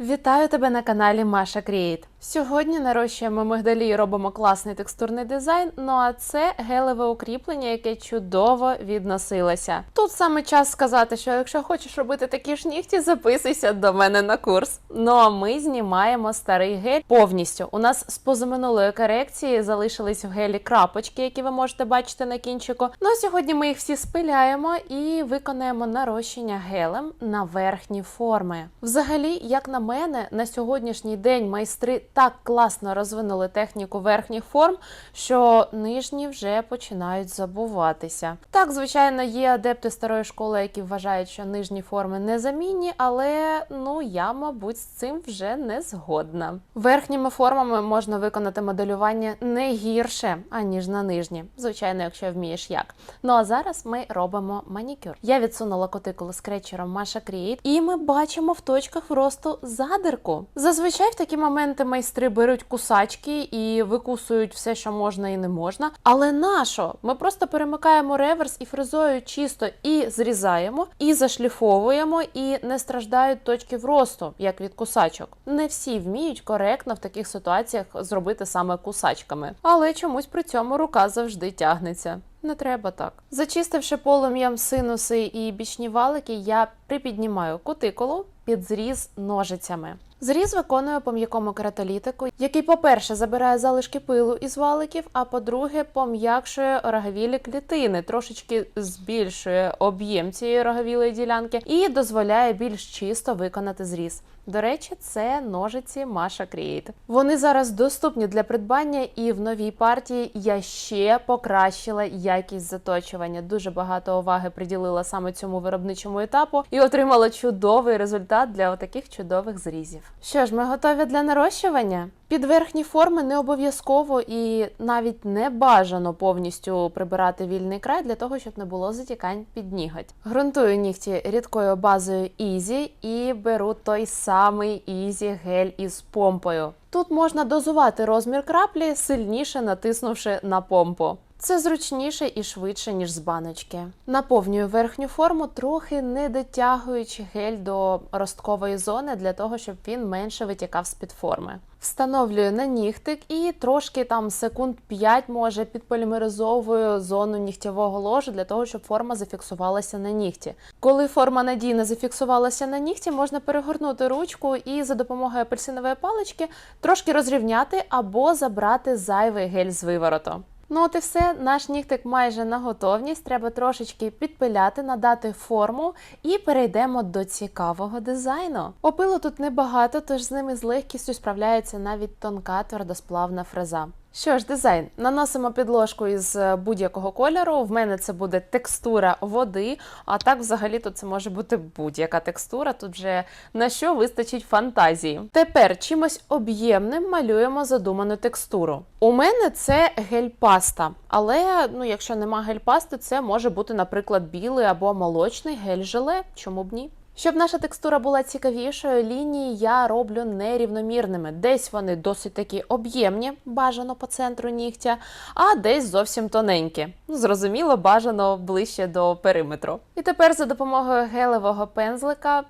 Вітаю тебе на каналі Маша Крієт. Сьогодні нарощуємо мигдалі і робимо класний текстурний дизайн. Ну а це гелеве укріплення, яке чудово відносилося. Тут саме час сказати, що якщо хочеш робити такі ж нігті, записуйся до мене на курс. Ну а ми знімаємо старий гель повністю. У нас з позаминулої корекції залишились в гелі крапочки, які ви можете бачити на кінчику. Ну а сьогодні ми їх всі спиляємо і виконаємо нарощення гелем на верхні форми. Взагалі, як на мене, на сьогоднішній день майстри так класно розвинули техніку верхніх форм, що нижні вже починають забуватися. Так, звичайно, є адепти старої школи, які вважають, що нижні форми незамінні, але ну я, мабуть, з цим вже не згодна. Верхніми формами можна виконати моделювання не гірше, аніж на нижні. Звичайно, якщо вмієш як. Ну а зараз ми робимо манікюр. Я відсунула кутикулу скретчером Masha Create, і ми бачимо в точках росту задирку. Зазвичай в такі моменти майстри беруть кусачки і викусують все, що можна і не можна. Але нащо? Ми просто перемикаємо реверс і фрезою чисто і зрізаємо, і зашліфовуємо, і не страждають точки вросту, як від кусачок. Не всі вміють коректно в таких ситуаціях зробити саме кусачками, але чомусь при цьому рука завжди тягнеться. Не треба так. Зачистивши полум'ям синуси і бічні валики, я припіднімаю кутикулу під зріз ножицями. Зріз виконую по м'якому кератолітику, який, по-перше, забирає залишки пилу із валиків, а по-друге, пом'якшує роговілі клітини, трошечки збільшує об'єм цієї роговілої ділянки і дозволяє більш чисто виконати зріз. До речі, це ножиці Masha Create. Вони зараз доступні для придбання, і в новій партії я ще покращила якість заточування. Дуже багато уваги приділила саме цьому виробничому етапу і отримала чудовий результат для таких чудових зрізів. Що ж, ми готові для нарощування? Під верхні форми не обов'язково і навіть не бажано повністю прибирати вільний край для того, щоб не було затікань під ніготь. Грунтую нігті рідкою базою Easy і беру той самий Easy гель із помпою. Тут можна дозувати розмір краплі, сильніше натиснувши на помпу. Це зручніше і швидше, ніж з баночки. Наповнюю верхню форму, трохи не дотягуючи гель до росткової зони для того, щоб він менше витікав з-під форми. Встановлюю на нігтик і трошки там секунд 5 може підполімеризовую зону нігтєвого ложу для того, щоб форма зафіксувалася на нігті. Коли форма надійно зафіксувалася на нігті, можна перегорнути ручку і за допомогою апельсинової палички трошки розрівняти або забрати зайвий гель з вивороту. Ну от і все, наш нігтик майже на готовність. Треба трошечки підпиляти, надати форму і перейдемо до цікавого дизайну. Опилу тут небагато, тож з ними з легкістю справляється навіть тонка твердосплавна фреза. Що ж, дизайн. Наносимо підложку із е, будь-якого кольору. В мене це буде текстура води, а так взагалі то це може бути будь-яка текстура. Тут вже на що вистачить фантазії. Тепер чимось об'ємним малюємо задуману текстуру. У мене це гель-паста, але ну, якщо нема гель-пасти, це може бути, наприклад, білий або молочний гель-желе. Чому б ні? Щоб наша текстура була цікавішою, лінії я роблю нерівномірними. Десь вони досить такі об'ємні, бажано по центру нігтя, а десь зовсім тоненькі. Ну, зрозуміло, бажано ближче до периметру. І тепер за допомогою гелевого пензлика.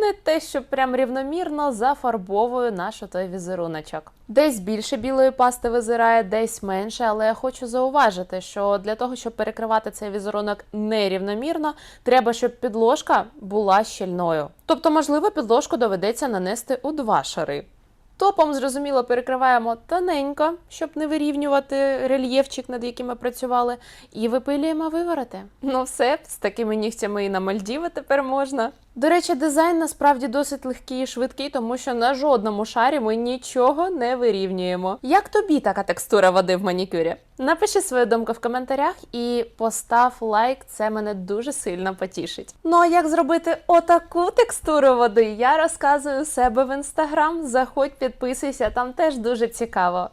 Не те, що прям рівномірно зафарбовую наш той візеруночок. Десь більше білої пасти визирає, десь менше, але я хочу зауважити, що для того, щоб перекривати цей візерунок нерівномірно, треба, щоб підложка була щільною. Тобто, можливо, підложку доведеться нанести у два шари. Топом, зрозуміло, перекриваємо тоненько, щоб не вирівнювати рельєфчик, над яким ми працювали, і випилюємо вивороти. Ну все, з такими нігтями і на Мальдіви тепер можна. До речі, дизайн насправді досить легкий і швидкий, тому що на жодному шарі ми нічого не вирівнюємо. Як тобі така текстура води в манікюрі? Напиши свою думку в коментарях і постав лайк, це мене дуже сильно потішить. Ну а як зробити отаку текстуру води, я розказую себе в інстаграм. Заходь, підписуйся, там теж дуже цікаво.